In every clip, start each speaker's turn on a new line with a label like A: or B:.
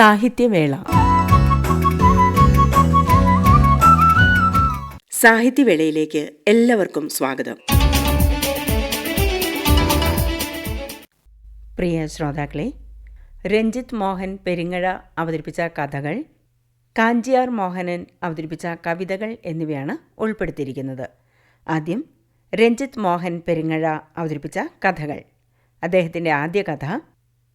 A: സാഹിത്യവേള. സാഹിത്യവേളയിലേക്ക് എല്ലാവർക്കും സ്വാഗതം. പ്രിയ ശ്രോതാക്കളെ രഞ്ജിത്ത് മോഹൻ പെരിങ്ങഴ അവതരിപ്പിച്ച കഥകൾ കാഞ്ചിയാർ മോഹനൻ അവതരിപ്പിച്ച കവിതകൾ എന്നിവയാണ് ഉൾപ്പെടുത്തിയിരിക്കുന്നത്. ആദ്യം രഞ്ജിത്ത് മോഹൻ പെരിങ്ങഴ അവതരിപ്പിച്ച കഥകൾ. അദ്ദേഹത്തിന്റെ ആദ്യ കഥ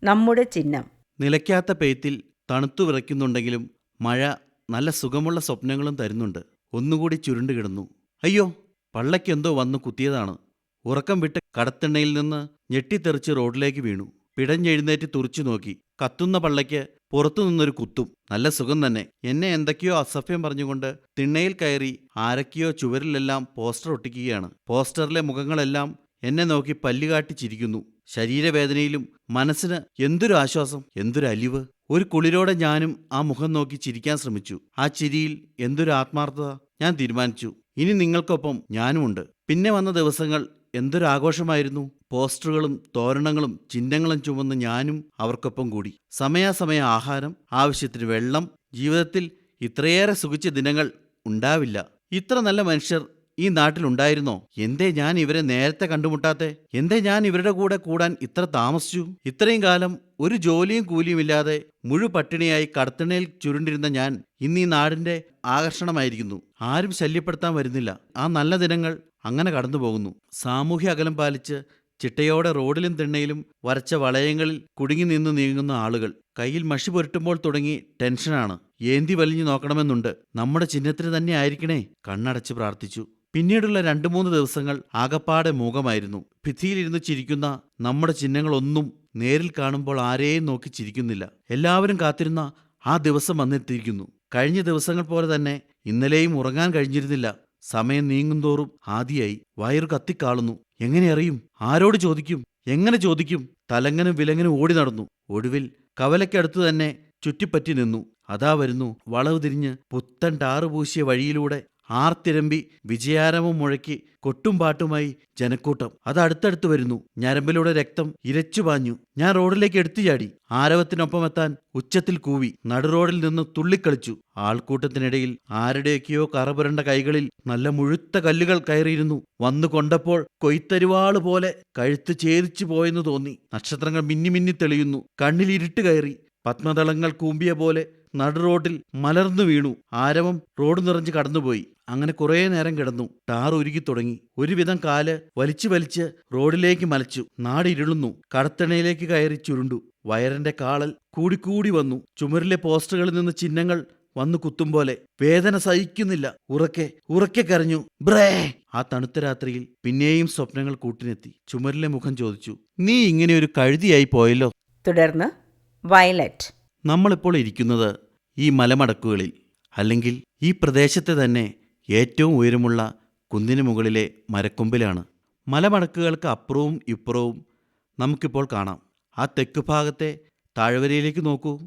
A: നമ്മുടെ ചിഹ്നം.
B: നിലയ്ക്കാത്ത പെയ്ത്തിൽ തണുത്തു വിറയ്ക്കുന്നുണ്ടെങ്കിലും മഴ നല്ല സുഖമുള്ള സ്വപ്നങ്ങളും തരുന്നുണ്ട്. ഒന്നുകൂടി ചുരുണ്ടു കിടന്നു. അയ്യോ പള്ളയ്ക്കെന്തോ വന്നു കുത്തിയതാണ്. ഉറക്കം വിട്ട് കടത്തെണ്ണയിൽ നിന്ന് ഞെട്ടിത്തെറിച്ച് റോഡിലേക്ക് വീണു. പിടഞ്ഞെഴുന്നേറ്റ് തുറച്ചു നോക്കി. കത്തുന്ന പള്ളയ്ക്ക് പുറത്തുനിന്നൊരു കുത്തും. നല്ല സുഖം തന്നെ. എന്നെ എന്തൊക്കെയോ അസഭ്യം പറഞ്ഞുകൊണ്ട് തിണ്ണയിൽ കയറി ആരൊക്കെയോ ചുവരിലെല്ലാം പോസ്റ്റർ ഒട്ടിക്കുകയാണ്. പോസ്റ്ററിലെ മുഖങ്ങളെല്ലാം എന്നെ നോക്കി പല്ലുകാട്ടി ചിരിക്കുന്നു. ശരീരവേദനയിലും മനസ്സിന് എന്തൊരു ആശ്വാസം എന്തൊരു അലിവ്. ഒരു കുളിരോടെ ഞാനും ആ മുഖം നോക്കി ചിരിക്കാൻ ശ്രമിച്ചു. ആ ചിരിയിൽ എന്തൊരു ആത്മാർത്ഥത? ഞാൻ തീരുമാനിച്ചു. ഇനി നിങ്ങൾക്കൊപ്പം ഞാനുമുണ്ട് പിന്നെ വന്ന ദിവസങ്ങൾ എന്തൊരു ആഘോഷമായിരുന്നു. പോസ്റ്ററുകളും തോരണങ്ങളും ചിഹ്നങ്ങളും ചുമന്ന് ഞാനും അവർക്കൊപ്പം കൂടി. സമയാസമയ ആഹാരം ആവശ്യത്തിന് വെള്ളം ജീവിതത്തിൽ ഇത്രയേറെ സുഖിച്ച ദിനങ്ങൾ ഉണ്ടാവില്ല. ഇത്ര നല്ല മനുഷ്യർ ഈ നാട്ടിലുണ്ടായിരുന്നോ? എന്തേ ഞാൻ ഇവരെ നേരത്തെ കണ്ടുമുട്ടാത്തെ? എന്തേ ഞാൻ ഇവരുടെ കൂടെ കൂടാൻ ഇത്ര താമസിച്ചു? ഇത്രയും കാലം ഒരു ജോലിയും കൂലിയും ഇല്ലാതെ മുഴു പട്ടിണിയായി കടത്തിണയിൽ ചുരുണ്ടിരുന്ന ഞാൻ ഇന്ന് ഈ നാടിന്റെ ആകർഷണമായിരിക്കുന്നു. ആരും ശല്യപ്പെടുത്താൻ വരുന്നില്ല. ആ നല്ല ദിനങ്ങൾ അങ്ങനെ കടന്നു പോകുന്നു സാമൂഹ്യ അകലം പാലിച്ച് ചിട്ടയോടെ റോഡിലും തിണ്ണയിലും വരച്ച വളയങ്ങളിൽ കുടുങ്ങി നിന്ന് നീങ്ങുന്ന ആളുകൾ. കയ്യിൽ മഷി പുരട്ടുമ്പോൾ തുടങ്ങി ടെൻഷനാണ്. ഏന്തി വലിഞ്ഞു നോക്കണമെന്നുണ്ട്. നമ്മുടെ ചിഹ്നത്തിന് തന്നെ ആയിരിക്കണേ. കണ്ണടച്ച് പ്രാർത്ഥിച്ചു. പിന്നീടുള്ള രണ്ടു മൂന്ന് ദിവസങ്ങൾ ആകപ്പാടെ മൂകമായിരുന്നു. ഭിത്തിയിലിരുന്ന് ചിരിക്കുന്ന നമ്മുടെ ചിഹ്നങ്ങളൊന്നും നേരിൽ കാണുമ്പോൾ ആരെയും നോക്കി ചിരിക്കുന്നില്ല. എല്ലാവരും കാത്തിരുന്ന ആ ദിവസം വന്നെത്തിയിരിക്കുന്നു. കഴിഞ്ഞ ദിവസങ്ങൾ പോലെ തന്നെ ഇന്നലെയും ഉറങ്ങാൻ കഴിഞ്ഞിരുന്നില്ല. സമയം നീങ്ങുന്തോറും ആദിയായി. വയറു കത്തിക്കാളുന്നു. എങ്ങനെ അറിയും? ആരോട് ചോദിക്കും? എങ്ങനെ ചോദിക്കും? തലങ്ങനും വിലങ്ങനും ഓടി നടന്നു. ഒടുവിൽ കവലയ്ക്കടുത്തു തന്നെ ചുറ്റിപ്പറ്റി നിന്നു. അതാ വരുന്നു വളവ് തിരിഞ്ഞ് പുത്തൻ ടാറ് പൂശിയ വഴിയിലൂടെ ആർത്തിരമ്പി വിജയാരവം മുഴക്കി കൊട്ടും പാട്ടുമായി ജനക്കൂട്ടം. അത് അടുത്തടുത്ത് വരുന്നു. ഞരമ്പിലൂടെ രക്തം ഇരച്ചു പാഞ്ഞു. ഞാൻ റോഡിലേക്ക് എടുത്തു ചാടി. ആരവത്തിനൊപ്പം ഉച്ചത്തിൽ കൂവി. നടുറോഡിൽ നിന്ന് തുള്ളിക്കളിച്ചു. ആൾക്കൂട്ടത്തിനിടയിൽ ആരുടെയൊക്കെയോ കറപുരണ്ട കൈകളിൽ നല്ല മുഴുത്ത കല്ലുകൾ കയറിയിരുന്നു. വന്നു കൊണ്ടപ്പോൾ കൊയ്ത്തരുവാൾ പോലെ കഴുത്ത് ഛേദിച്ചു പോയെന്ന് തോന്നി. നക്ഷത്രങ്ങൾ മിന്നി മിന്നി തെളിയുന്നു. കണ്ണിൽ ഇരുട്ട് കയറി. പത്മതളങ്ങൾ കൂമ്പിയ പോലെ നടുറോഡിൽ മലർന്നു വീണു. ആരവം റോഡ് നിറഞ്ഞ് കടന്നുപോയി. അങ്ങനെ കുറേ നേരം കിടന്നു. ടാർ ഉരുകി തുടങ്ങി. ഒരുവിധം കാൽ വലിച്ചു വലിച്ച് റോഡിലേക്ക് മലച്ചു. നാടിരുളുന്നു കടത്തണയിലേക്ക് കയറി ചുരുണ്ടു. വയറിന്റെ കാളൽ കൂടിക്കൂടി വന്നു. ചുമരിലെ പോസ്റ്ററുകളിൽ നിന്ന് ചിഹ്നങ്ങൾ വന്നു കുത്തും പോലെ. വേദന സഹിക്കുന്നില്ല. ഉറക്കെ ഉറക്കെ കരഞ്ഞു. ബ്രേ! ആ തണുത്ത രാത്രിയിൽ പിന്നെയും സ്വപ്നങ്ങൾ കൂട്ടിനെത്തി. ചുമരിലെ മുഖം ചോദിച്ചു. നീ ഇങ്ങനെ ഒരു കഴുതിയായി പോയല്ലോ?
A: തുടർന്ന് വയലറ്റ്.
B: നമ്മളിപ്പോൾ ഇരിക്കുന്നത് ഈ മലമടക്കുകളിൽ അല്ലെങ്കിൽ ഈ പ്രദേശത്തെ തന്നെ ഏറ്റവും ഉയരമുള്ള കുന്നിന് മുകളിലെ മരക്കൊമ്പിലാണ്. മലമടക്കുകൾക്ക് അപ്പുറവും ഇപ്പുറവും നമുക്കിപ്പോൾ കാണാം. ആ തെക്ക് ഭാഗത്തെ താഴ്വരയിലേക്ക് നോക്കൂ.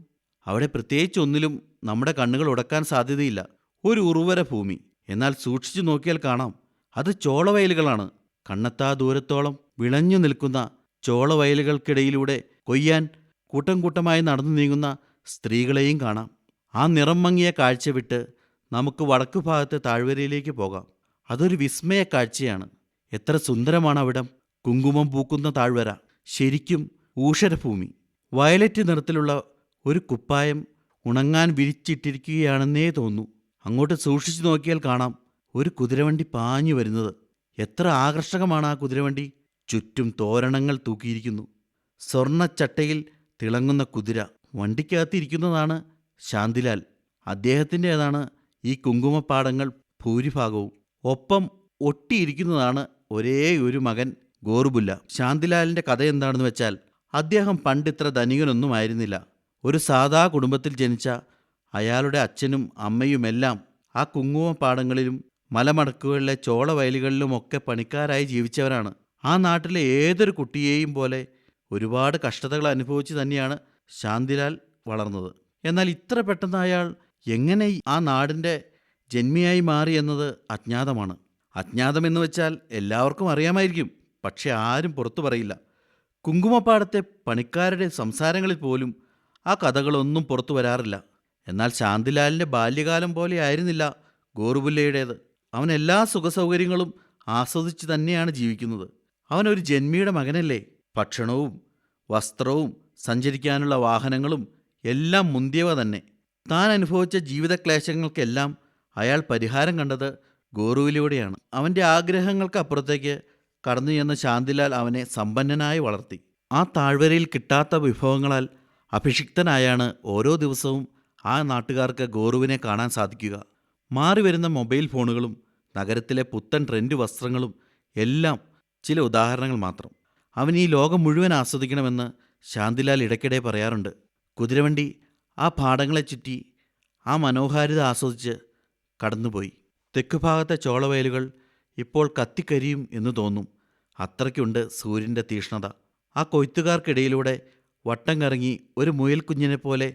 B: അവിടെ പ്രത്യേകിച്ച് ഒന്നിലും നമ്മുടെ കണ്ണുകൾ ഉടക്കാൻ സാധ്യതയില്ല. ഒരു ഉറുവര ഭൂമി. എന്നാൽ സൂക്ഷിച്ചു നോക്കിയാൽ കാണാം. അത് ചോളവയലുകളാണ്. കണ്ണത്താ ദൂരത്തോളം വിളഞ്ഞു നിൽക്കുന്ന ചോളവയലുകൾക്കിടയിലൂടെ കൊയ്യാൻ കൂട്ടം കൂട്ടമായി നടന്നു നീങ്ങുന്ന സ്ത്രീകളെയും കാണാം. ആ നിറം മങ്ങിയ കാഴ്ച വിട്ട് നമുക്ക് വടക്കു ഭാഗത്തെ താഴ്വരയിലേക്ക് പോകാം. അതൊരു വിസ്മയ കാഴ്ചയാണ്. എത്ര സുന്ദരമാണ് അവിടം. കുങ്കുമം പൂക്കുന്ന താഴ്വര. ശരിക്കും ഊഷരഭൂമി. വയലറ്റ് നിറത്തിലുള്ള ഒരു കുപ്പായം ഉണങ്ങാൻ വിരിച്ചിട്ടിരിക്കുകയാണെന്നേ തോന്നൂ അങ്ങോട്ട് സൂക്ഷിച്ചു നോക്കിയാൽ കാണാം ഒരു കുതിരവണ്ടി പാഞ്ഞു വരുന്നത്. എത്ര ആകർഷകമാണ് ആ കുതിരവണ്ടി. ചുറ്റും തോരണങ്ങൾ തൂക്കിയിരിക്കുന്നു. സ്വർണച്ചട്ടയിൽ തിളങ്ങുന്ന കുതിര വണ്ടിക്കകത്തിരിക്കുന്നതാണ് ശാന്തിലാൽ അദ്ദേഹത്തിന്റേതാണ് ഈ കുങ്കുമപ്പാടങ്ങൾ ഭൂരിഭാഗവും. ഒപ്പം ഒട്ടിയിരിക്കുന്നതാണ് ഒരേ ഒരു മകൻ ഗോർബുല്ല ശാന്തിലാലിന്റെ കഥ എന്താണെന്ന് വെച്ചാൽ അദ്ദേഹം പണ്ട് ഇത്ര ധനികനൊന്നും ആയിരുന്നില്ല. ഒരു സാധാ കുടുംബത്തിൽ ജനിച്ച അയാളുടെ അച്ഛനും അമ്മയുമെല്ലാം ആ കുങ്കുമപ്പാടങ്ങളിലും മലമടക്കുകളിലെ ചോളവയലുകളിലുമൊക്കെ പണിക്കാരായി ജീവിച്ചവരാണ്. ആ നാട്ടിലെ ഏതൊരു കുട്ടിയെയും പോലെ ഒരുപാട് കഷ്ടതകൾ അനുഭവിച്ച് തന്നെയാണ് ശാന്തിലാൽ വളർന്നത്. എന്നാൽ ഇത്ര പെട്ടെന്ന് അയാൾ എങ്ങനെ ആ നാടിന്റെ ജന്മിയായി മാറി എന്നത് അജ്ഞാതമാണ്. അജ്ഞാതമെന്ന് വെച്ചാൽ എല്ലാവർക്കും അറിയാമായിരിക്കും പക്ഷെ ആരും പുറത്തു പറയില്ല. കുങ്കുമപ്പാടത്തെ പണിക്കാരുടെ സംസാരങ്ങളിൽ പോലും ആ കഥകളൊന്നും പുറത്തു വരാറില്ല. എന്നാൽ ശാന്തിലാലിന്റെ ബാല്യകാലം പോലെ ആയിരുന്നില്ല ഗോറുപുല്ലയുടേത് അവൻ എല്ലാ സുഖസൗകര്യങ്ങളും ആസ്വദിച്ച് തന്നെയാണ് ജീവിക്കുന്നത്. അവൻ ഒരു ജന്മിയുടെ മകനല്ലേ? ഭക്ഷണവും വസ്ത്രവും സഞ്ചരിക്കാനുള്ള വാഹനങ്ങളും എല്ലാം മുന്തിയവ തന്നെ. താൻ അനുഭവിച്ച ജീവിതക്ലേശങ്ങൾക്കെല്ലാം അയാൾ പരിഹാരം കണ്ടത് ഗോറുവിലൂടെയാണ്. അവന്റെ ആഗ്രഹങ്ങൾക്ക് അപ്പുറത്തേക്ക് കടന്നു ചെന്ന ശാന്തിലാൽ അവനെ സമ്പന്നനായി വളർത്തി. ആ താഴ്വരയിൽ കിട്ടാത്ത വിഭവങ്ങളാൽ അഭിഷിക്തനായാണ് ഓരോ ദിവസവും ആ നാട്ടുകാർക്ക് ഗോറുവിനെ കാണാൻ സാധിക്കുക. മാറി വരുന്ന മൊബൈൽ ഫോണുകളും നഗരത്തിലെ പുത്തൻ ട്രെൻഡ് വസ്ത്രങ്ങളും എല്ലാം ചില ഉദാഹരണങ്ങൾ മാത്രം. അവൻ ഈ ലോകം മുഴുവൻ ആസ്വദിക്കണമെന്ന് ശാന്തിലാൽ ഇടയ്ക്കിടെ പറയാറുണ്ട്. കുതിരവണ്ടി ആ പാടങ്ങളെ ചുറ്റി ആ മനോഹാരിത ആസ്വദിച്ച് കടന്നുപോയി. തെക്ക് ഭാഗത്തെ ചോളവയലുകൾ ഇപ്പോൾ കത്തിക്കരിയും എന്ന് തോന്നും. അത്രയ്ക്കുണ്ട് സൂര്യന്റെ തീഷ്ണത. ആ കൊയ്ത്തുകാർക്കിടയിലൂടെ വട്ടം കറങ്ങി ഒരു മുയൽക്കുഞ്ഞിനെപ്പോലെ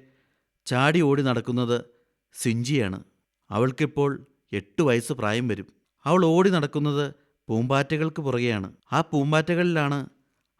B: ചാടി ഓടി നടക്കുന്നത് സിഞ്ചിയാണ്. അവൾക്കിപ്പോൾ എട്ട് വയസ്സ് പ്രായം വരും. അവൾ ഓടി നടക്കുന്നത് പൂമ്പാറ്റകൾക്ക് പുറകെയാണ്. ആ പൂമ്പാറ്റകളിലാണ്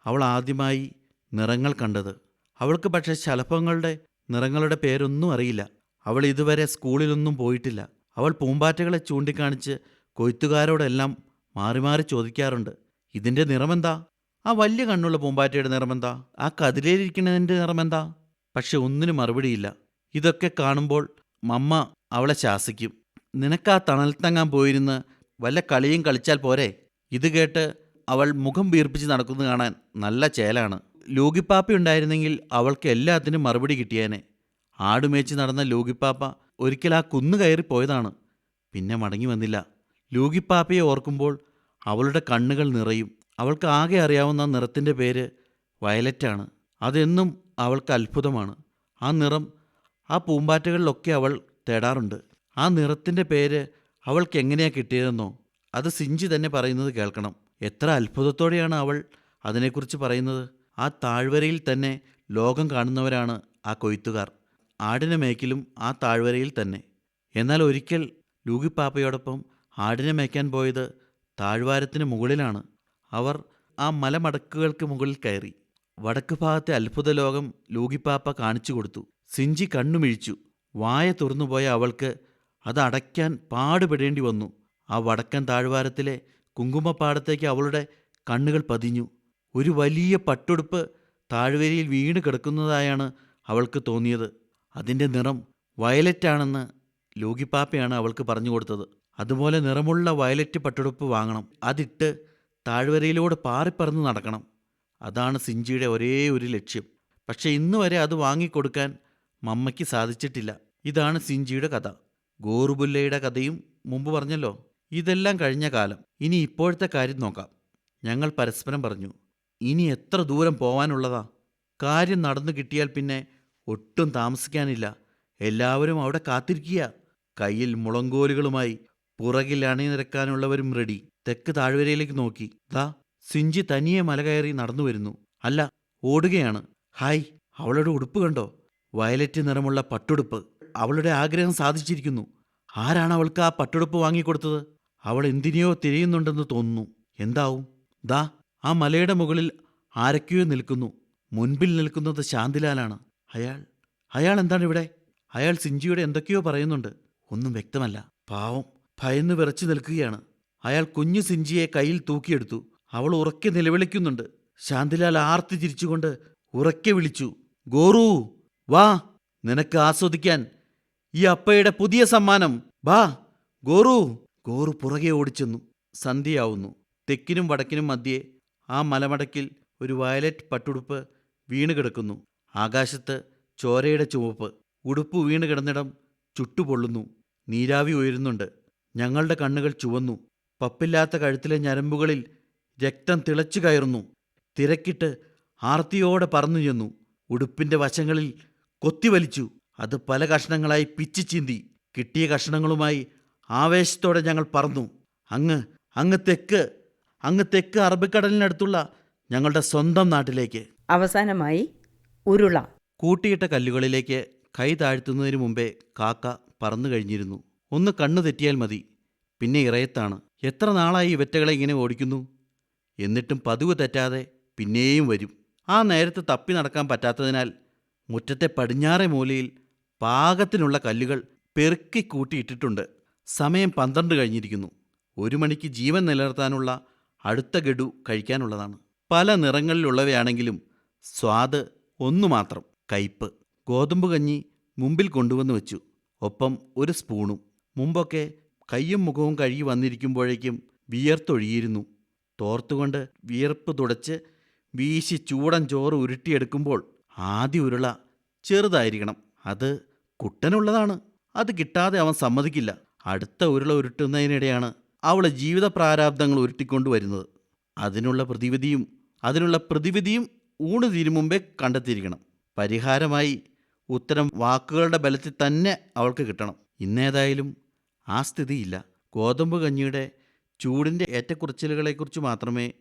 B: അവൾ ആദ്യമായി നിറങ്ങൾ കണ്ടത്. അവൾക്ക് പക്ഷെ ശലഭങ്ങളുടെ നിറങ്ങളുടെ പേരൊന്നും അറിയില്ല. അവൾ ഇതുവരെ സ്കൂളിലൊന്നും പോയിട്ടില്ല. അവൾ പൂമ്പാറ്റകളെ ചൂണ്ടിക്കാണിച്ച് കൊയ്ത്തുകാരോടെല്ലാം മാറി മാറി ചോദിക്കാറുണ്ട്. ഇതിന്റെ നിറമെന്താ? ആ വലിയ കണ്ണുള്ള പൂമ്പാറ്റയുടെ നിറമെന്താ? ആ കതിരേലിരിക്കുന്നതിന്റെ നിറമെന്താ? പക്ഷെ ഒന്നിനും മറുപടിയില്ല. ഇതൊക്കെ കാണുമ്പോൾ മമ്മ അവളെ ശാസിക്കും. നിനക്കാ തണൽത്തങ്ങാൻ പോയിരുന്ന് വല്ല കളിയും കളിച്ചാൽ പോരെ? ഇത് കേട്ട് അവൾ മുഖം വീർപ്പിച്ച് നടക്കുന്നത് കാണാൻ നല്ല ചേലാണ്. ലൂഗിപ്പാപ്പ ഉണ്ടായിരുന്നെങ്കിൽ അവൾക്ക് എല്ലാത്തിനും മറുപടി കിട്ടിയേനെ. ആടുമേച്ച് നടന്ന ലൂഗിപ്പാപ്പ ഒരിക്കൽ ആ കുന്നു കയറി പോയതാണ്. പിന്നെ മടങ്ങി വന്നില്ല. ലൂഗിപ്പാപ്പയെ ഓർക്കുമ്പോൾ അവളുടെ കണ്ണുകൾ നിറയും. അവൾക്ക് ആകെ അറിയാവുന്ന നിറത്തിന്റെ പേര് വയലറ്റാണ്. അതെന്നും അവൾക്ക് അത്ഭുതമാണ്. ആ നിറം ആ പൂമ്പാറ്റകളിലൊക്കെ അവൾ തേടാറുണ്ട്. ആ നിറത്തിന്റെ പേര് അവൾക്ക് എങ്ങനെയാണ് കിട്ടിയതെന്നോ അത് സിഞ്ചി തന്നെ പറയുന്നത് കേൾക്കണം. എത്ര അത്ഭുതത്തോടെയാണ് അവൾ അതിനെക്കുറിച്ച് പറയുന്നത്. ആ താഴ്വരയിൽ തന്നെ ലോകം കാണുന്നവരാണ് ആ കൊയ്ത്തുകാർ. ആടിനെ മേക്കിലും ആ താഴ്വരയിൽ തന്നെ. എന്നാൽ ഒരിക്കൽ ലൂഗിപ്പാപ്പയോടൊപ്പം ആടിനെ മേയ്ക്കാൻ പോയത് താഴ്വാരത്തിന് മുകളിലാണ്. അവർ ആ മലമടക്കുകൾക്ക് മുകളിൽ കയറി. വടക്ക് ഭാഗത്തെ അത്ഭുത ലോകം ലൂഗിപ്പാപ്പ കാണിച്ചു കൊടുത്തു. സിഞ്ചി കണ്ണുമിഴിച്ചു. വായ തുറന്നുപോയ അവൾക്ക് അത് അടയ്ക്കാൻ പാടുപെടേണ്ടി വന്നു. ആ വടക്കൻ താഴ്വാരത്തിലെ കുങ്കുമപ്പാടത്തേക്ക് അവളുടെ കണ്ണുകൾ പതിഞ്ഞു. ഒരു വലിയ പട്ടുടുപ്പ് താഴ്വരയിൽ വീണ് കിടക്കുന്നതായാണ് അവൾക്ക് തോന്നിയത്. അതിന്റെ നിറം വയലറ്റാണെന്ന് ലോകിപ്പാപ്പയാണ് അവൾക്ക് പറഞ്ഞു കൊടുത്തത്. അതുപോലെ നിറമുള്ള വയലറ്റ് പട്ടുടുപ്പ് വാങ്ങണം. അതിട്ട് താഴ്വരയിലൂടെ പാറിപ്പറന്ന് നടക്കണം. അതാണ് സിഞ്ചിയുടെ ഒരേ ഒരു ലക്ഷ്യം. പക്ഷേ ഇന്ന് വരെ അത് വാങ്ങിക്കൊടുക്കാൻ മമ്മയ്ക്ക് സാധിച്ചിട്ടില്ല. ഇതാണ് സിഞ്ചിയുടെ കഥ. ഗോറുബുല്ലയുടെ കഥയും മുമ്പ് പറഞ്ഞല്ലോ. ഇതെല്ലാം കഴിഞ്ഞ കാലം. ഇനി ഇപ്പോഴത്തെ കാര്യം നോക്കാം. ഞങ്ങൾ പരസ്പരം പറഞ്ഞു. ഇനി എത്ര ദൂരം പോവാനുള്ളതാ? കാര്യം നടന്നു കിട്ടിയാൽ പിന്നെ ഒട്ടും താമസിക്കാനില്ല. എല്ലാവരും അവിടെ കാത്തിരിക്കുക. കയ്യിൽ മുളങ്കോലുകളുമായി പുറകിൽ അണിനിരക്കാനുള്ളവരും റെഡി തെക്ക് താഴ്വരയിലേക്ക് നോക്കി. ദാ സിഞ്ചി തനിയെ മല കയറി നടന്നു വരുന്നു. അല്ല ഓടുകയാണ്. ഹായ് അവളുടെ ഉടുപ്പ് കണ്ടോ? വയലറ്റ് നിറമുള്ള പട്ടുടുപ്പ്. അവളുടെ ആഗ്രഹം സാധിച്ചിരിക്കുന്നു. ആരാണ് അവൾക്ക് ആ പട്ടുടുപ്പ് വാങ്ങിക്കൊടുത്തത്? അവൾ എന്തിനെയോ തിരയുന്നുണ്ടെന്ന് തോന്നുന്നു. എന്താവും? ദാ ആ മലയുടെ മുകളിൽ ആരൊക്കെയോ നിൽക്കുന്നു. മുൻപിൽ നിൽക്കുന്നത് ശാന്തിലാലാണ്. അയാൾ അയാൾ എന്താണ് ഇവിടെ? അയാൾ സിഞ്ചിയുടെ എന്തൊക്കെയോ പറയുന്നുണ്ട്. ഒന്നും വ്യക്തമല്ല. പാവം ഭയന്ന് വിറച്ചു നിൽക്കുകയാണ്. അയാൾ കുഞ്ഞു സിഞ്ചിയെ കയ്യിൽ തൂക്കിയെടുത്തു. അവൾ ഉറക്കെ നിലവിളിക്കുന്നുണ്ട്. ശാന്തിലാൽ ആർത്തി ചിരിച്ചുകൊണ്ട് ഉറക്കെ വിളിച്ചു. ഗോറു വാ നിനക്ക് ആസ്വദിക്കാൻ ഈ അപ്പയുടെ പുതിയ സമ്മാനം. വാ ഗോറു. ഗോറു പുറകെ ഓടിച്ചെന്നു. സന്ധ്യയാവുന്നു. തെക്കിനും വടക്കിനും മധ്യേ ആ മലമടക്കിൽ ഒരു വയലറ്റ് പട്ടുടുപ്പ് വീണ് കിടക്കുന്നു ആകാശത്ത് ചോരയുടെ ചുവപ്പ്. ഉടുപ്പ് വീണ് കിടന്നിടം ചുട്ടുപൊള്ളുന്നു. നീരാവി ഉയരുന്നുണ്ട്. ഞങ്ങളുടെ കണ്ണുകൾ ചുവന്നു. പപ്പില്ലാത്ത കഴുത്തിലെ ഞരമ്പുകളിൽ രക്തം തിളച്ചു കയറുന്നു. തിരക്കിട്ട് ആർത്തിയോടെ പറന്നു ചെന്നു. ഉടുപ്പിന്റെ വശങ്ങളിൽ കൊത്തിവലിച്ചു അത് പല കഷ്ണങ്ങളായി പിച്ചു ചീന്തി. കിട്ടിയ കഷ്ണങ്ങളുമായി ആവേശത്തോടെ ഞങ്ങൾ പറന്നു. അങ്ങ് അങ്ങ് തെക്ക്. അങ്ങ് തെക്ക് അറബിക്കടലിനടുത്തുള്ള ഞങ്ങളുടെ സ്വന്തം നാട്ടിലേക്ക്.
A: അവസാനമായി ഉരുള.
B: കൂട്ടിയിട്ട കല്ലുകളിലേക്ക് കൈ താഴ്ത്തുന്നതിന് മുമ്പേ കാക്ക പറന്നു കഴിഞ്ഞിരുന്നു. ഒന്ന് കണ്ണു തെറ്റിയാൽ മതി പിന്നെ ഇറയത്താണ്. എത്ര നാളായി ഇവറ്റകളെ ഇങ്ങനെ ഓടിക്കുന്നു? എന്നിട്ടും പതിവ് തെറ്റാതെ പിന്നെയും വരും. ആ നേരത്ത് തപ്പി നടക്കാൻ പറ്റാത്തതിനാൽ മുറ്റത്തെ പടിഞ്ഞാറെ മൂലയിൽ പാകത്തിനുള്ള കല്ലുകൾ പെറുക്കി കൂട്ടിയിട്ടിട്ടുണ്ട്. സമയം പന്ത്രണ്ട് കഴിഞ്ഞിരിക്കുന്നു. ഒരു മണിക്ക് ജീവൻ നിലനിർത്താനുള്ള അടുത്ത ഗഡു കഴിക്കാനുള്ളതാണ്. പല നിറങ്ങളിലുള്ളവയാണെങ്കിലും സ്വാദ് ഒന്നു മാത്രം. കയ്പ് ഗോതമ്പ് കഞ്ഞി മുമ്പിൽ കൊണ്ടുവന്ന് വെച്ചു. ഒപ്പം ഒരു സ്പൂണും. മുമ്പൊക്കെ കയ്യും മുഖവും കഴുകി വന്നിരിക്കുമ്പോഴേക്കും വിയർത്തൊഴിയിരുന്നു തോർത്തുകൊണ്ട് വിയർപ്പ് തുടച്ച് വീശി ചൂടൻ ചോറ് ഉരുട്ടിയെടുക്കുമ്പോൾ ആദ്യ ഉരുള ചെറുതായിരിക്കണം. അത് കുട്ടനുള്ളതാണ്. അത് കിട്ടാതെ അവൻ സമ്മതിക്കില്ല. അടുത്ത ഉരുള ഉരുട്ടുന്നതിനിടെയാണ് അവളെ ജീവിത പ്രാരാബ്ദങ്ങൾ ഉരുട്ടിക്കൊണ്ടുവരുന്നത് അതിനുള്ള പ്രതിവിധിയും അതിനുള്ള പ്രതിവിധിയും ഊണ് തീരും മുമ്പേ കണ്ടെത്തിയിരിക്കണം. പരിഹാരമായി ഉത്തരം വാക്കുകളുടെ ബലത്തിൽ തന്നെ അവൾക്ക് കിട്ടണം. ഇന്നേതായാലും ആ സ്ഥിതിയില്ല. ഗോതമ്പ് കഞ്ഞിയുടെ ചൂടിന്റെ ഏറ്റക്കുറച്ചിലുകളെക്കുറിച്ച് മാത്രമേ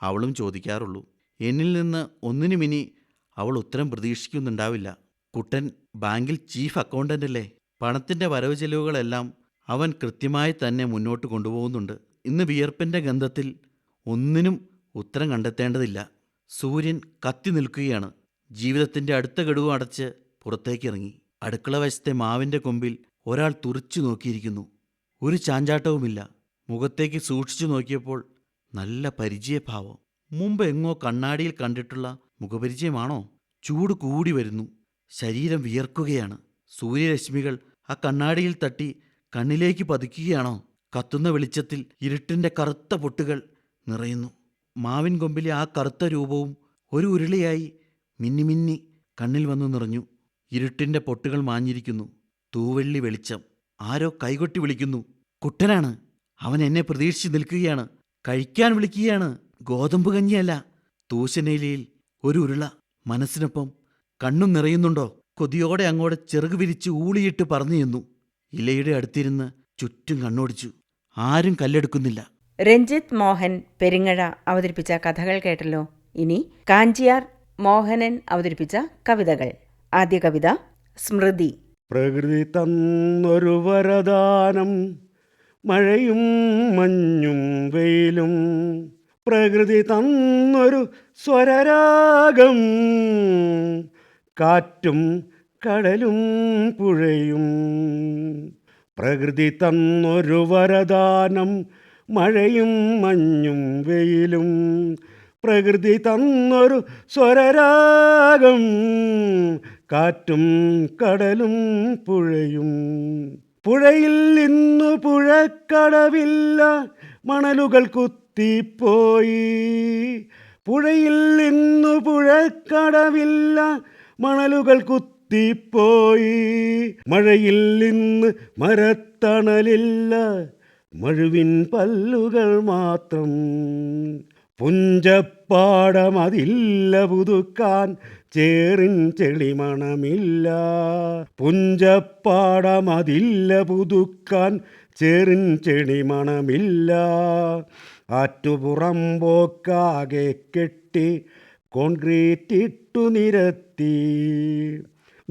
B: അവളും ചോദിക്കാറുള്ളൂ. എന്നിൽ നിന്ന് ഒന്നിനുമിനി അവൾ ഉത്തരം പ്രതീക്ഷിക്കുന്നുണ്ടാവില്ല. കുട്ടൻ ബാങ്കിൽ ചീഫ് അക്കൗണ്ടന്റ് അല്ലേ പണത്തിന്റെ വരവ് ചെലവുകളെല്ലാം അവൻ കൃത്യമായി തന്നെ മുന്നോട്ട് കൊണ്ടുപോകുന്നുണ്ട്. ഇന്ന് വിയർപ്പിന്റെ ഗന്ധത്തിൽ ഒന്നിനും ഉത്തരം കണ്ടെത്തേണ്ടതില്ല. സൂര്യൻ കത്തി നിൽക്കുകയാണ്. ജീവിതത്തിന്റെ അടുത്ത ഗഡുവും അടച്ച് പുറത്തേക്കിറങ്ങി അടുക്കള വശത്തെ മാവിന്റെ കൊമ്പിൽ ഒരാൾ തുറച്ചു നോക്കിയിരിക്കുന്നു. ഒരു ചാഞ്ചാട്ടവുമില്ല. മുഖത്തേക്ക് സൂക്ഷിച്ചു നോക്കിയപ്പോൾ നല്ല പരിചയഭാവം. മുമ്പ് എങ്ങോ കണ്ണാടിയിൽ കണ്ടിട്ടുള്ള മുഖപരിചയമാണോ? ചൂട് കൂടി വരുന്നു. ശരീരം വിയർക്കുകയാണ്. സൂര്യരശ്മികൾ ആ കണ്ണാടിയിൽ തട്ടി കണ്ണിലേക്ക് പതിക്കുകയാണോ? കത്തുന്ന വെളിച്ചത്തിൽ ഇരുട്ടിന്റെ കറുത്ത പൊട്ടുകൾ നിറയുന്നു. മാവിൻ കൊമ്പിലെ ആ കറുത്ത രൂപവും ഒരു ഉരുളിയായി മിന്നി മിന്നി കണ്ണിൽ വന്നു നിറഞ്ഞു. ഇരുട്ടിന്റെ പൊട്ടുകൾ മാഞ്ഞിരിക്കുന്നു. തൂവെള്ളി വെളിച്ചം. ആരോ കൈകൊട്ടി വിളിക്കുന്നു. കുട്ടനാണ്. അവൻ എന്നെ പ്രതീക്ഷിച്ച് നിൽക്കുകയാണ്. കഴിക്കാൻ വിളിക്കുകയാണ്. ഗോതമ്പ് കഞ്ഞിയല്ല. തൂശനയിലയിൽ ഒരു ഉരുള മനസ്സിനൊപ്പം കണ്ണും നിറയുന്നുണ്ടോ? കൊതിയോടെ അങ്ങോട്ട് ചെറുകു വിരിച്ച് ഊളിയിട്ട് പറഞ്ഞു ചെന്നു ഇലയുടെ അടുത്തിരുന്ന് ചുറ്റും കണ്ണോടിച്ചു. ആരും കല്ലെടുക്കുന്നില്ല.
A: രഞ്ജിത്ത് മോഹൻ പെരിങ്ങഴ അവതരിപ്പിച്ച കഥകൾ കേട്ടല്ലോ. ഇനി കാഞ്ചിയാർ മോഹനൻ അവതരിപ്പിച്ച കവിതകൾ. ആദ്യ കവിത സ്മൃതി.
C: പ്രകൃതി തന്നൊരു വരദാനം മഴയും മഞ്ഞും വെയിലും. പ്രകൃതി തന്നൊരു സ്വരരാഗം കാറ്റും കടലും പുഴയും. പ്രകൃതി തന്നൊരു വരദാനം മഴയും മഞ്ഞും വെയിലും. പ്രകൃതി തന്നൊരു സ്വരരാഗം കാറ്റും കടലും പുഴയും. പുഴയിൽ ഇന്നു പുഴക്കടവില്ല മണലുകൾ കുത്തിപ്പോയി. പുഴയിൽ ഇന്നു പുഴക്കടവില്ല മണലുകൾ കുത്തിപ്പോയി മഴയിൽ നിന്ന് മരത്തണലില്ല. മഴുവിൻ പല്ലുകൾ മാത്രം. പുഞ്ചപ്പാടമതില്ല പുതുക്കാൻ. ചേറിൻ ചെളിമണമില്ല പുഞ്ചപ്പാടമതില്ല പുതുക്കാൻ. ചേറിൻ ചെളിമണമില്ല ആറ്റുപുറമ്പോക്കാകെ കെട്ടി കോൺക്രീറ്റ് ഇട്ടു നിരത്തി.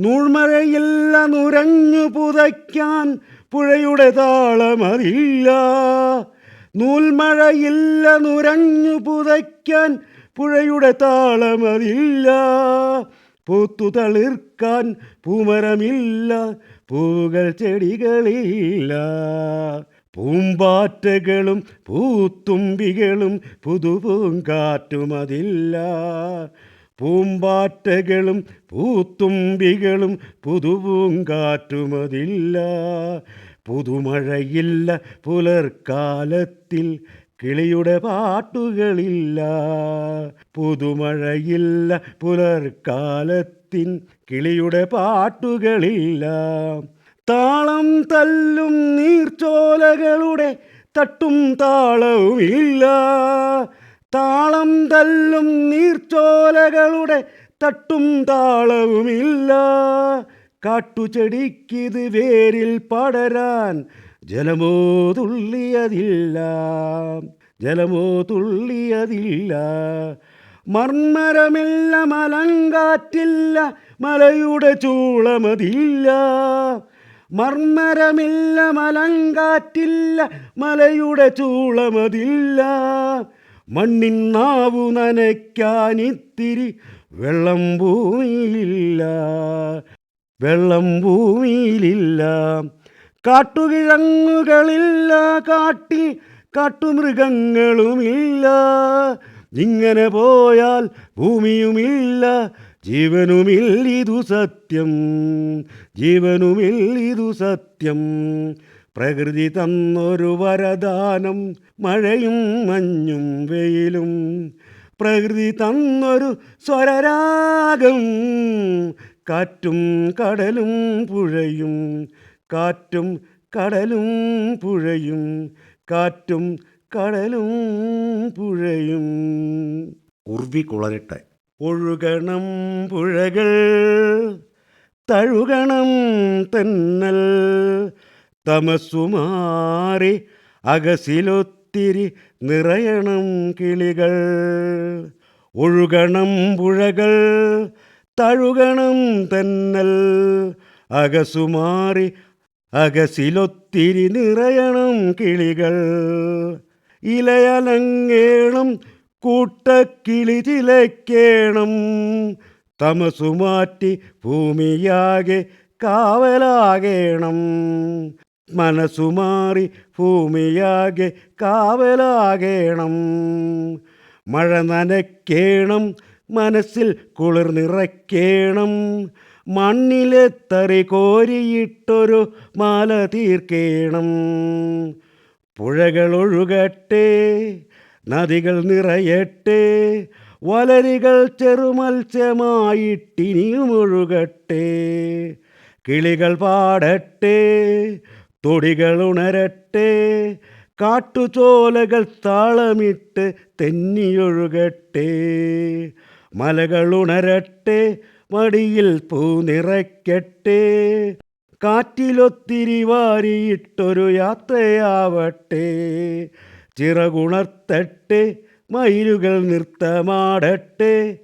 C: നൂഴ്മഴയില്ല നുരഞ്ഞു പുതയ്ക്കാൻ പുഴയുടെ താളമറിയില്ല നൂൽമഴയില്ല നുരഞ്ഞു പുതയ്ക്കാൻ പുഴയുടെ താളമറിയില്ല പൂത്തു തളിർക്കാൻ പൂമരമില്ല പൂകൾ ചെടികളില്ല. പൂമ്പാറ്റകളും പൂത്തുമ്പികളും പുതുപൂങ്കാറ്റുമതില്ല. പൂമ്പാറ്റകളും പൂത്തുമ്പികളും പുതുപൂങ്കാറ്റുമതില്ല പുതുമഴയില്ല പുലർക്കാലത്തിൽ കിളിയുടെ പാട്ടുകളില്ല. പുതുമഴയില്ല പുലർക്കാലത്തിൻ കിളിയുടെ പാട്ടുകളില്ല. താളം തല്ലും നീർച്ചോലകളുടെ തട്ടും താളവുമില്ല. താളം തല്ലും നീർച്ചോലകളുടെ തട്ടും താളവുമില്ല. കാട്ടുചെടിക്കിത് വേരിൽ പടരാൻ ജലമോ തുള്ളിയതില്ല ജലമോ തുള്ളിയതില്ല മർമ്മരമില്ല മലങ്കാറ്റില്ല മലയുടെ ചൂളമതില്ല. മർമ്മരമില്ല മലങ്കാറ്റില്ല മലയുടെ ചൂളമതില്ല. മണ്ണിൻ നാവു നനയ്ക്കാനിത്തിരി വെള്ളം ഭൂമിയിലില്ല. വെള്ളം ഭൂമിയിലില്ല. കാട്ടുകിഴങ്ങുകളില്ല. കാട്ടിൽ കാട്ടുമൃഗങ്ങളുമില്ല. ഇങ്ങനെ പോയാൽ ഭൂമിയുമില്ല. ജീവനുമില്ലിതു സത്യം. ജീവനുമില്ലിതു സത്യം. പ്രകൃതി തന്നൊരു വരദാനം മഴയും മഞ്ഞും വെയിലും. പ്രകൃതി തന്നൊരു സ്വരരാഗം കാറ്റും കടലും പുഴയും. കാറ്റും കടലും പുഴയും കാറ്റും കടലും പുഴയും. ഉർവി കുളരട്ടെ ഒഴുകണം പുഴകൾ തഴുകണം തെന്നൽ. തമസ്സുമാറി അകസിലൊത്തിരി നിറയണം കിളികൾ. ഒഴുകണം പുഴകൾ തഴുകണം തന്നൽ. അകസുമാറി അകസിലൊത്തിരി നിറയണം കിളികൾ. ഇലയലങ്ങേണം കൂട്ടക്കിളി ചിലക്കേണം തമസുമാറ്റി ഭൂമിയാകെ കാവലാകേണം. മനസ്സുമാറി ഭൂമിയാകെ കാവലാകേണം. മഴ നനയ്ക്കേണം മനസ്സിൽ കുളിർ നിറയ്ക്കേണം. മണ്ണിലെ തറി കോരിയിട്ടൊരു മാല തീർക്കേണം. പുഴകൾ ഒഴുകട്ടെ നദികൾ നിറയട്ടെ വലരികൾ ചെറുമത്സ്യമായിട്ടിനിയും ഒഴുകട്ടെ. കിളികൾ പാടട്ടെ തൊടികൾ ഉണരട്ടെ കാട്ടുചോലകൾ താളമിട്ട് തെന്നിയൊഴുകട്ടെ. മലകൾ ഉണരട്ടെ മടിയിൽ പൂ നിറയ്ക്കട്ടെ. കാറ്റിലൊത്തിരി വാരിയിട്ടൊരു യാത്രയാവട്ടെ. ചിറകുണർത്തട്ടെ മയിലുകൾ നൃത്തമാടട്ടെ.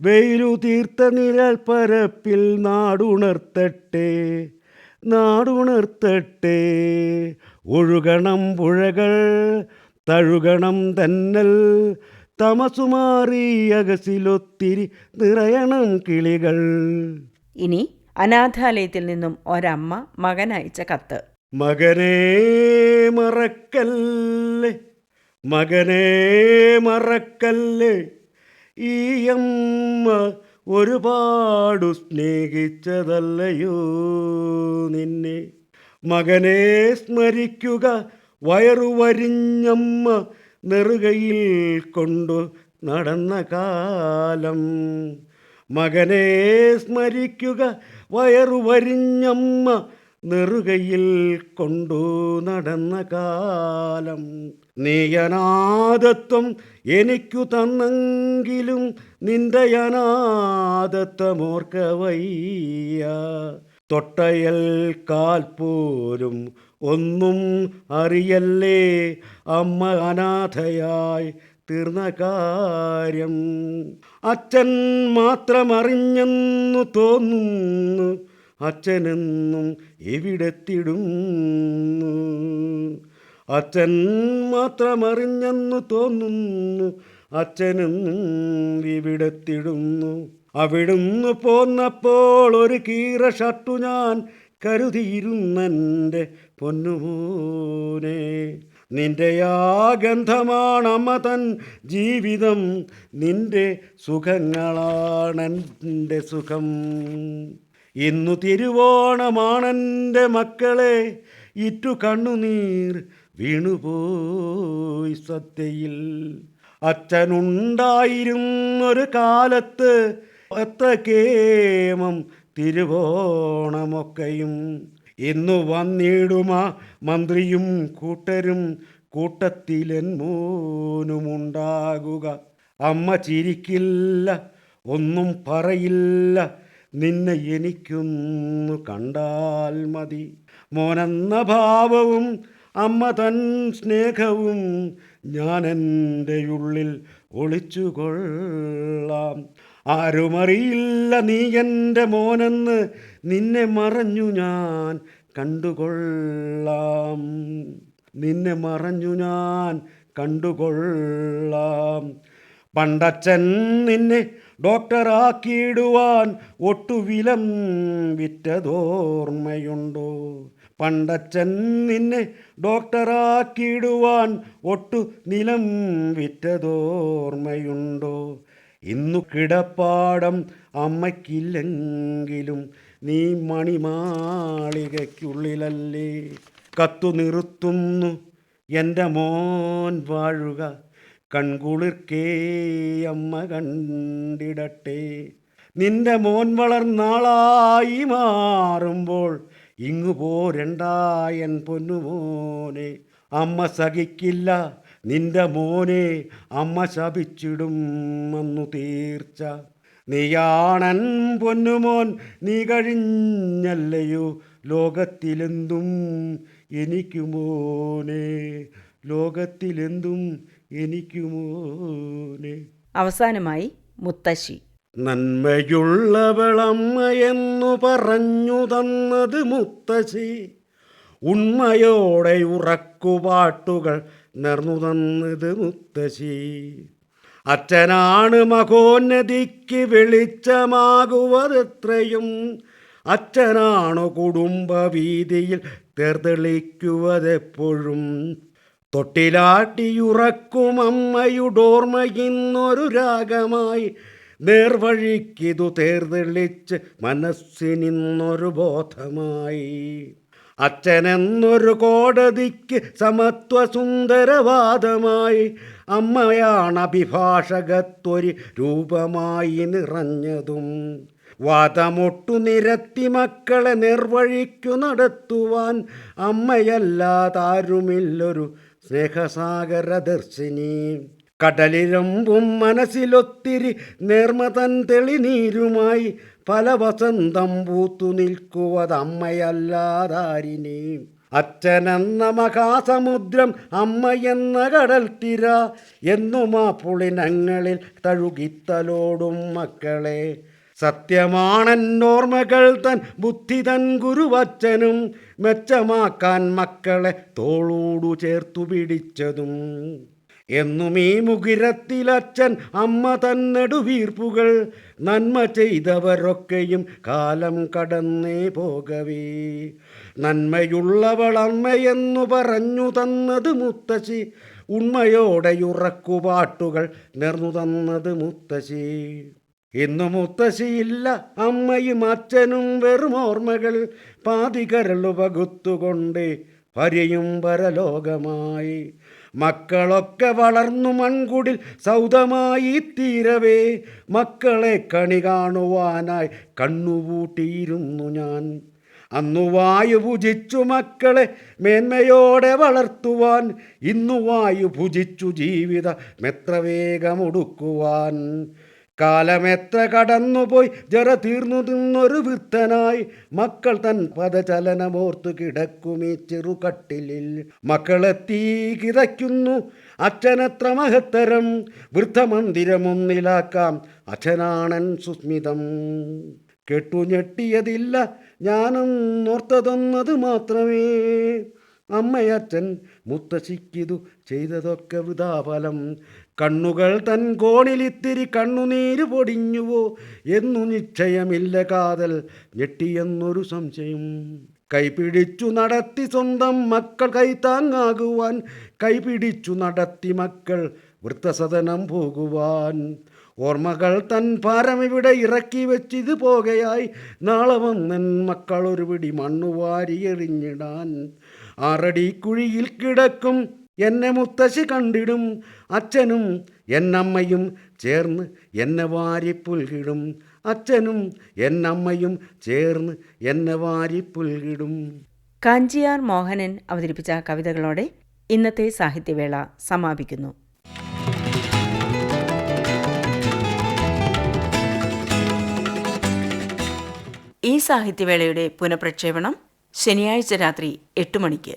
C: വെയിലു തീർത്ത നിഴൽ പരപ്പിൽ നാടുണർത്തട്ടെ. നാടുണർത്തട്ടെ. ഒഴുകണം പുഴകൾ തഴുകണം തന്നൽ. തമസുമാറി അകസിലൊത്തിരി നിറയണം കിളികൾ.
A: ഇനി അനാഥാലയത്തിൽ നിന്നും ഒരമ്മ മകനയച്ച കത്ത്.
C: മകനെ മറക്കല്ലേ മകനെ മറക്കല്ലേ. ഈ അമ്മ ഒരുപാടു സ്നേഹിച്ചതല്ലയോ? മകനെ സ്മരിക്കുക. വയറുവരിഞ്ഞമ്മ നെറുകയിൽ കൊണ്ടു നടന്ന കാലം. മകനെ സ്മരിക്കുക. വയറുവരിഞ്ഞമ്മ നെറുകയിൽ കൊണ്ടു നടന്ന കാലം. നീയനാദത്വം എനിക്കു തന്നെങ്കിലും നിന്റെ അനാഥത്വമോർക്ക വയ്യ തൊട്ടയൽ കാൽ പോലും ഒന്നും അറിയല്ലേ? അമ്മ അനാഥയായി തീർന്ന കാര്യം. അച്ഛൻ മാത്രമറിഞ്ഞെന്നു തോന്നുന്നു. അച്ഛനെന്നും എവിടെത്തിടുന്നു? അച്ഛൻ മാത്രമറിഞ്ഞെന്നു തോന്നുന്നു. അച്ഛനെന്നും ഇവിടെത്തിടുന്നു അവിടുന്ന് പോന്നപ്പോൾ ഒരു കീറ ഷട്ടു ഞാൻ കരുതിയിരുന്നെന്റെ പൊന്നുമോനെ. നിന്റെ ആ ഗന്ധമാണ് അമ്മ തൻ ജീവിതം നിന്റെ സുഖങ്ങളാണെന്റെ സുഖം. ഇന്നു തിരുവോണമാണെന്റെ മക്കളെ ഇറ്റു കണ്ണുനീർ വീണുപോയി സത്യയിൽ അച്ഛനുണ്ടായിരുന്നൊരു കാലത്ത് എത്ര കേമം തിരുവോണമൊക്കെയും. ഇന്നു വന്നിടുമാ മന്ത്രിയും കൂട്ടരും കൂട്ടത്തിലെൻ മൂനുമുണ്ടാകുക. അമ്മ ചിരിക്കില്ല ഒന്നും പറയില്ല നിന്നെ എനിക്കൊന്നു കണ്ടാൽ മതി. മോനെന്ന ഭാവവും അമ്മ തൻ സ്നേഹവും ഞാൻ എന്റെ ഉള്ളിൽ ഒളിച്ചുകൊള്ളാം. ആരുമറിയില്ല നീ എന്റെ മോനെന്ന് നിന്നെ മറഞ്ഞു ഞാൻ കണ്ടുകൊള്ളാം. നിന്നെ മറഞ്ഞു ഞാൻ കണ്ടുകൊള്ളാം. പണ്ടച്ഛൻ നിന്നെ ഡോക്ടറാക്കിയിടുവാൻ ഒട്ടുവിലം വിറ്റതോർമ്മയുണ്ടോ? പണ്ടച്ഛൻ നിന്നെ ഡോക്ടറാക്കിയിടുവാൻ ഒട്ടു നിലം വിറ്റതോർമ്മയുണ്ടോ? ഇന്നു കിടപ്പാടം അമ്മയ്ക്കില്ലെങ്കിലും നീ മണിമാളികയ്ക്കുള്ളിലല്ലേ. കത്തു നിർത്തുന്നു എന്റെ മോൻ വാഴുക കൺകുളിർക്കേ അമ്മ കണ്ടിടട്ടെ. നിന്റെ മോൻ വളർന്നാളായി മാറുമ്പോൾ ഇങ്ങു പോരണ്ടായൻ പൊന്നുമോനെ അമ്മ സഹിക്കില്ല. നിന്റെ മോനെ അമ്മ ശപിച്ചിടും എന്നു തീർച്ച. നീയാണൻ പൊന്നുമോൻ നീ കഴിഞ്ഞല്ലയോ? ലോകത്തിലെന്തും എനിക്കു മോനെ. ലോകത്തിലെന്തും എനിക്കു മോനെ.
A: അവസാനമായി മുത്തശ്ശി.
C: നന്മയുള്ളവളമ്മയെന്നു പറഞ്ഞു തന്നത് മുത്തശ്ശി. ഉണ്മയോടെ ഉറക്കുപാട്ടുകൾ നേർന്നു തന്നത് മുത്തശ്ശി. അച്ഛനാണ് മഹോന്നതിക്ക് വെളിച്ചമാകുവതെത്രയും. കുടുംബ വീതിയിൽ തെർതെളിക്കുവതെപ്പോഴും. തൊട്ടിലാട്ടിയുറക്കും അമ്മയുടോർമ്മയിന്നൊരു രാഗമായി നേർവഴിക്കിതു തേർതെളിച്ച് മനസ്സിനിന്നൊരു ബോധമായി. അച്ഛനെന്നൊരു കോടതിക്ക് സമത്വസുന്ദരവാദമായി അമ്മയാണ് അഭിഭാഷകത്വരി രൂപമായി നിറഞ്ഞതും വാദമൊട്ടു നിരത്തി മക്കളെ നിർവഴിക്കു നടത്തുവാൻ അമ്മയല്ലാതാരുമില്ലൊരു സ്നേഹസാഗരദർശിനി. കടലിലൊമ്പും മനസ്സിലൊത്തിരി നേർമതൻ തെളിനീരുമായി പല വസന്തം പൂത്തു നിൽക്കുവതമ്മയല്ലാതാരിനി അച്ഛനെന്ന മഹാസമുദ്രം അമ്മയെന്ന കടൽ തിര എന്നും പുളിനങ്ങളിൽ തഴുകിത്തലോടും മക്കളെ. സത്യമാണെന്നോർമ്മകൾ തൻ ബുദ്ധി തൻ ഗുരുവച്ചനും മെച്ചമാക്കാൻ മക്കളെ തോളോടു ചേർത്തു പിടിച്ചതും. എന്നും ഈ മുകിരത്തിലച്ഛൻ അമ്മ തന്നെടുവീർപ്പുകൾ നന്മ ചെയ്തവരൊക്കെയും കാലം കടന്നേ പോകവേ. നന്മയുള്ളവളമ്മയെന്നു പറഞ്ഞു തന്നത് മുത്തശ്ശി. ഉണ്മയോടെയുറക്കുപാട്ടുകൾ നേർന്നു തന്നത് മുത്തശ്ശി. ഇന്നു മുത്തശ്ശിയില്ല അമ്മയും അച്ഛനും വെറും ഓർമ്മകൾ. പാതികരളു പകുത്തുകൊണ്ട് വരയും പരലോകമായി മക്കളൊക്കെ വളർന്നു മൺകുടിൽ സൗദമായി തീരവേ. മക്കളെ കണി കാണുവാനായി കണ്ണുപൂട്ടിയിരുന്നു ഞാൻ. അന്നു വായു ഭുജിച്ചു മക്കളെ മേന്മയോടെ വളർത്തുവാൻ. ഇന്നു വായു ഭുജിച്ചു ജീവിത മെത്ര വേഗമൊടുക്കുവാൻ കാലമെത്ര കടന്നുപോയി ജറ തീർന്നു നിന്നൊരു വൃത്തനായി മക്കൾ തൻ പദചലനമോർത്തു ഈ ചെറുകട്ടിലിൽ. മക്കളെത്തീ കിതയ്ക്കുന്നു അച്ഛനത്ര മഹത്തരം. വൃദ്ധമന്ദിരമൊന്നിലാക്കാം അച്ഛനാണൻ സുസ്മിതം. കെട്ടുഞെട്ടിയതില്ല ഞാനും ഓർത്തതൊന്നത് മാത്രമേ. അമ്മയച്ഛൻ മുത്തശ്ശിക്കിതു ചെയ്തതൊക്കെ വൃതാഫലം. കണ്ണുകൾ തൻ കോണിലിത്തിരി കണ്ണുനീര് പൊടിഞ്ഞുവോ എന്നു നിശ്ചയമില്ല കാതൽ. ഞെട്ടിയെന്നൊരു സംശയം. കൈപിടിച്ചു നടത്തി സ്വന്തം മക്കൾ കൈത്താങ്ങാകുവാൻ കൈപിടിച്ചു നടത്തി മക്കൾ വൃത്തസദനം പോകുവാൻ. ഓർമ്മകൾ തൻ ഭാരം ഇവിടെ ഇറക്കി വെച്ചിത് പോകയായി. നാളെ വന്നൻ മക്കൾ ഒരു പിടി മണ്ണുവാരി എറിഞ്ഞിടാൻ. ആറടി കുഴിയിൽ കിടക്കും എന്നെ മുത്തശ്ശി കണ്ടിടും. അച്ഛനും എന്നമ്മയും ചേർന്ന് എന്നെ വാരിപ്പുൽകിടും. അച്ഛനും എന്നമ്മയും ചേർന്ന് എന്നെ വാരിപ്പുൽകിടും.
A: കാഞ്ചിയാർ മോഹനൻ അവതരിപ്പിച്ച കവിതകളോടെ ഇന്നത്തെ സാഹിത്യവേള സമാപിക്കുന്നു. ഈ സാഹിത്യവേളയുടെ പുനഃപ്രക്ഷേപണം ശനിയാഴ്ച രാത്രി എട്ട് മണിക്ക്.